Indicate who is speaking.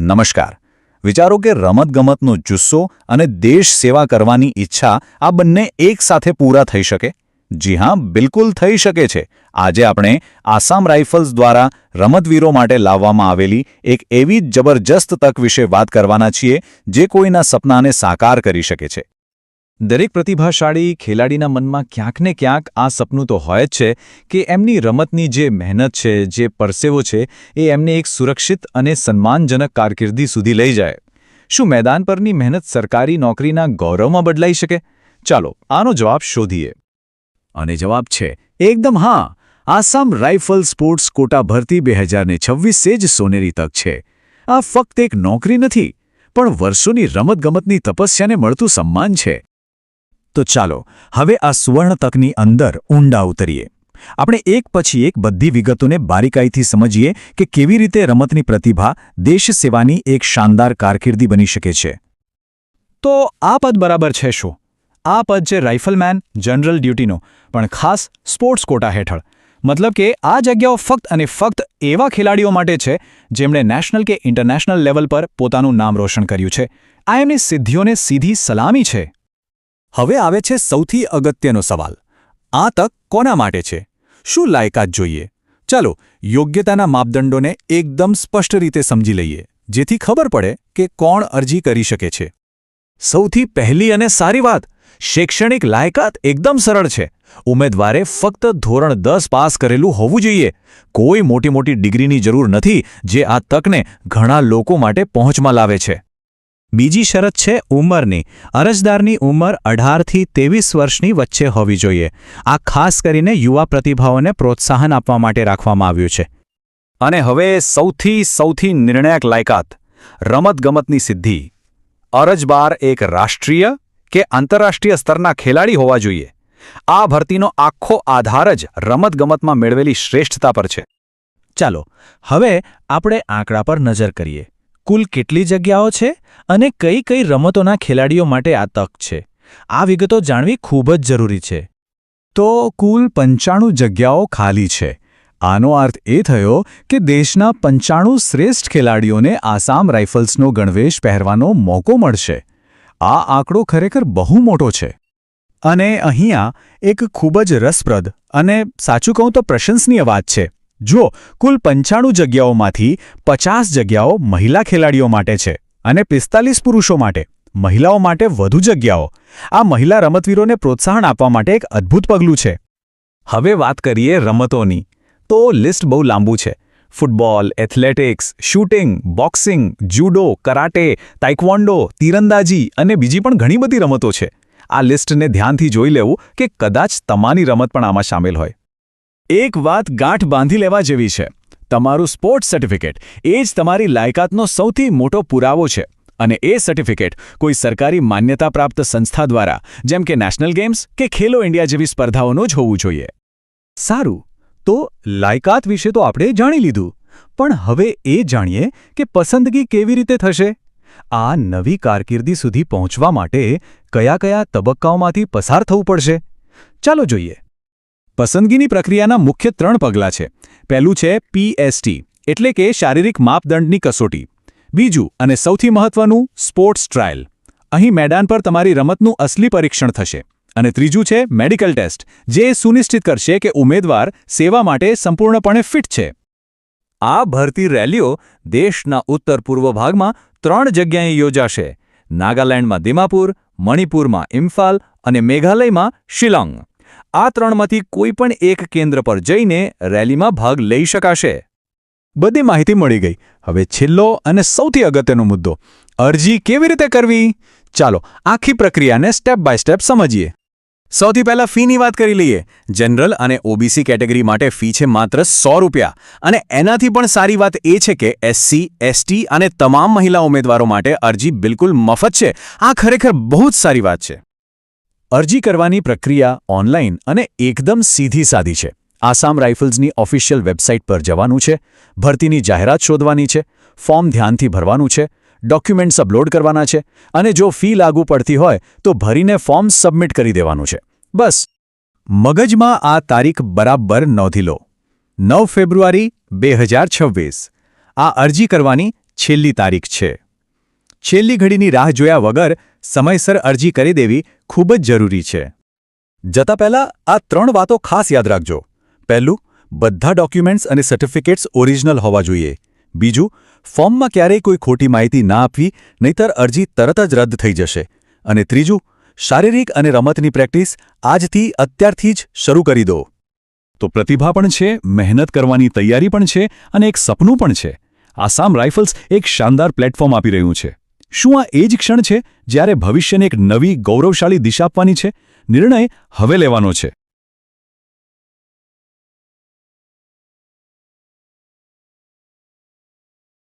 Speaker 1: નમસ્કાર. વિચારો કે રમતગમતનો જુસ્સો અને દેશ સેવા કરવાની ઈચ્છા આ બંને એક સાથે પૂરા થઈ શકે? જી હા, બિલકુલ થઈ શકે છે. આજે આપણે આસામ રાઇફલ્સ દ્વારા રમતવીરો માટે લાવવામાં આવેલી એક એવી જબરજસ્ત તક વિશે વાત કરવાના છીએ જે કોઈના સપનાને સાકાર કરી શકે છે. દરેક પ્રતિભાશાળી ખેલાડીના મનમાં ક્યાંક ને ક્યાંક આ સપનું તો હોય જ છે કે એમની રમતની જે મહેનત છે, જે પરસેવો છે, એ એમને એક સુરક્ષિત અને સન્માનજનક કારકિર્દી સુધી લઈ જાય. શું મેદાન પરની મહેનત સરકારી નોકરીના ગૌરવમાં બદલાઈ શકે? ચાલો, આનો જવાબ શોધીએ. અને જવાબ છે, એકદમ હા! આસામ રાઇફલ સ્પોર્ટ્સ કોટા ભરતી બે હજારને છવ્વીસે જ સોનેરી તક છે. આ ફક્ત એક નોકરી નથી, પણ વર્ષોની રમતગમતની તપસ્યાને મળતું સન્માન છે. તો ચાલો હવે આ સુવર્ણ તકની અંદર ઊંડા ઉતરીએ. આપણે એક પછી એક બધી વિગતોને બારીકાઈથી સમજીએ કે કેવી રીતે રમતની પ્રતિભા દેશ સેવાની એક શાનદાર કારકિર્દી બની શકે છે. તો આ પદ બરાબર છે શું? આ પદ છે રાઇફલમેન જનરલ ડ્યુટીનો, પણ ખાસ સ્પોર્ટ્સ કોટા હેઠળ. મતલબ કે આ જગ્યાઓ ફક્ત અને ફક્ત એવા ખેલાડીઓ માટે છે જેમણે નેશનલ કે ઇન્ટરનેશનલ લેવલ પર પોતાનું નામ રોશન કર્યું છે. આ એમની સિદ્ધિઓને સીધી સલામી છે. હવે આવે છે સૌથી અગત્યનો સવાલ. આ તક કોના માટે છે? શું લાયકાત જોઈએ? ચાલો, યોગ્યતાના માપદંડોને એકદમ સ્પષ્ટ રીતે સમજી લઈએ, જેથી ખબર પડે કે કોણ અરજી કરી શકે છે. સૌથી પહેલી અને સારી વાત, શૈક્ષણિક લાયકાત એકદમ સરળ છે. ઉમેદવારે ફક્ત ધોરણ દસ પાસ કરેલું હોવું જોઈએ. કોઈ મોટી મોટી ડિગ્રીની જરૂર નથી, જે આ તકને ઘણા લોકો માટે પહોંચમાં લાવે છે. બીજી શરત છે ઉંમરની. અરજદારની ઉંમર અઢારથી ત્રેવીસ વર્ષની વચ્ચે હોવી જોઈએ. આ ખાસ કરીને યુવા પ્રતિભાઓને પ્રોત્સાહન આપવા માટે રાખવામાં આવ્યું છે. અને હવે સૌથી સૌથી નિર્ણાયક લાયકાત, રમતગમતની સિદ્ધિ. અરજબાર એક રાષ્ટ્રીય કે આંતરરાષ્ટ્રીય સ્તરના ખેલાડી હોવા જોઈએ. આ ભરતીનો આખો આધાર જ રમતગમતમાં મેળવેલી શ્રેષ્ઠતા પર છે. ચાલો, હવે આપણે આંકડા પર નજર કરીએ. કુલ કેટલી જગ્યાઓ છે અને કઈ કઈ રમતોના ખેલાડીઓ માટે આ તક છે? આ વિગતો જાણવી ખૂબ જ જરૂરી છે. તો કુલ પંચાણું જગ્યાઓ ખાલી છે. આનો અર્થ એ થયો કે દેશના પંચાણું શ્રેષ્ઠ ખેલાડીઓને આસામ રાઇફલ્સનો ગણવેશ પહેરવાનો મોકો મળશે. આ આંકડો ખરેખર બહુ મોટો છે. અને અહીંયા એક ખૂબ જ રસપ્રદ અને સાચું કહું તો પ્રશંસનીય વાત છે. જો કુલ પંચાણું જગ્યાઓમાંથી પચાસ જગ્યાઓ મહિલા ખેલાડીઓ માટે છે અને પિસ્તાલીસ પુરુષો માટે, મહિલાઓ માટે વધુ જગ્યાઓ, આ મહિલા રમતવીરોને પ્રોત્સાહન આપવા માટે એક અદ્ભુત પગલું છે. હવે વાત કરીએ રમતોની. તો લિસ્ટ બહુ લાંબુ છે. Football, athletics, shooting, boxing, judo, karate, taekwondo, તીરંદાજી અને બીજી પણ ઘણી બધી રમતો છે. આ લિસ્ટને ધ્યાનથી જોઈ લેવું કે કદાચ તમારી રમત પણ આમાં સામેલ હોય. એક વાત ગાંઠ બાંધી લેવા જેવી છે. તમારું સ્પોર્ટ્સ સર્ટિફિકેટ એ જ તમારી લાયકાતનો સૌથી મોટો પુરાવો છે. અને એ સર્ટિફિકેટ કોઈ સરકારી માન્યતા પ્રાપ્ત સંસ્થા દ્વારા, જેમ કે નેશનલ ગેમ્સ કે ખેલો ઇન્ડિયા જેવી સ્પર્ધાઓનું જ હોવું જોઈએ. સારું, તો લાયકાત વિશે તો આપણે જાણી લીધું. પણ હવે એ જાણીએ કે પસંદગી કેવી રીતે થશે? આ નવી કારકિર્દી સુધી પહોંચવા માટે કયા કયા તબક્કાઓમાંથી પસાર થવું પડશે? ચાલો જોઈએ. પસંદગીની પ્રક્રિયાના મુખ્ય ત્રણ પગલાં છે. પહેલું છે પીએસટી એટલે કે શારીરિક માપદંડની કસોટી. બીજું અને સૌથી મહત્વનું, સ્પોર્ટ્સ ટ્રાયલ. અહીં મેદાન પર તમારી રમતનું અસલી પરીક્ષણ થશે. અને ત્રીજું છે મેડિકલ ટેસ્ટ, જે સુનિશ્ચિત કરશે કે ઉમેદવાર સેવા માટે સંપૂર્ણપણે ફિટ છે. આ ભરતી રેલીઓ દેશના ઉત્તર પૂર્વ ભાગમાં ત્રણ જગ્યાએ યોજાશે. નાગાલેન્ડમાં દિમાપુર, મણિપુરમાં ઇમ્ફાલ અને મેઘાલયમાં શિલોંગ. આ ત્રણમાંથી કોઈ પણ એક કેન્દ્ર પર જઈને રેલીમાં ભાગ લઈ શકાશે. બધી માહિતી મળી ગઈ. હવે છેલ્લો અને સૌથી અગત્યનો મુદ્દો. અરજી કેવી રીતે કરવી? ચાલો, આખી પ્રક્રિયાને સ્ટેપ બાય સ્ટેપ સમજીએ. સૌથી પહેલા ફીની વાત કરી લઈએ. જનરલ અને ઓબીસી કેટેગરી માટે ફી છે માત્ર સો રૂપિયા. અને એનાથી પણ સારી વાત એ છે કે એસસી એસટી અને તમામ મહિલા ઉમેદવારો માટે અરજી બિલકુલ મફત છે. આ ખરેખર બહુ જ સારી વાત છે. અરજી કરવાની પ્રક્રિયા ઓનલાઈન અને એકદમ સીધી સાધી છે. આસામ રાઇફલ્સની ઓફિશિયલ વેબસાઇટ પર જવાનું છે, ભરતીની જાહેરાત શોધવાની છે, ફોર્મ ધ્યાનથી ભરવાનું છે, ડોક્યુમેન્ટ્સ અપલોડ કરવાના છે અને જો ફી લાગુ પડતી હોય તો ભરીને ફોર્મ સબમિટ કરી દેવાનું છે. બસ. મગજમાં આ તારીખ બરાબર નોંધી લો. નવ ફેબ્રુઆરી બે આ અરજી કરવાની
Speaker 2: છેલ્લી તારીખ છે. છેલ્લી ઘડીની રાહ જોયા વગર સમયસર અરજી કરી દેવી ખૂબ જ જરૂરી છે. જતા પહેલાં આ ત્રણ વાતો ખાસ યાદ રાખજો. પહેલું, બધા ડોક્યુમેન્ટ્સ અને સર્ટિફિકેટ્સ ઓરિજિનલ હોવા જોઈએ. બીજું, ફોર્મમાં ક્યારેય કોઈ ખોટી માહિતી ના આપવી, નહીતર અરજી તરત જ રદ થઈ જશે. અને ત્રીજું, શારીરિક અને રમતની પ્રેક્ટિસ આજથી, અત્યારથી જ શરૂ કરી દો. તો પ્રતિભા પણ છે, મહેનત કરવાની તૈયારી પણ છે અને એક સપનું પણ છે. આસામ રાઇફલ્સ એક શાનદાર પ્લેટફોર્મ આપી રહ્યું છે. શું આ એ જ ક્ષણ છે જ્યારે ભવિષ્યને એક નવી ગૌરવશાળી દિશા આપવાની છે? નિર્ણય હવે લેવાનો છે.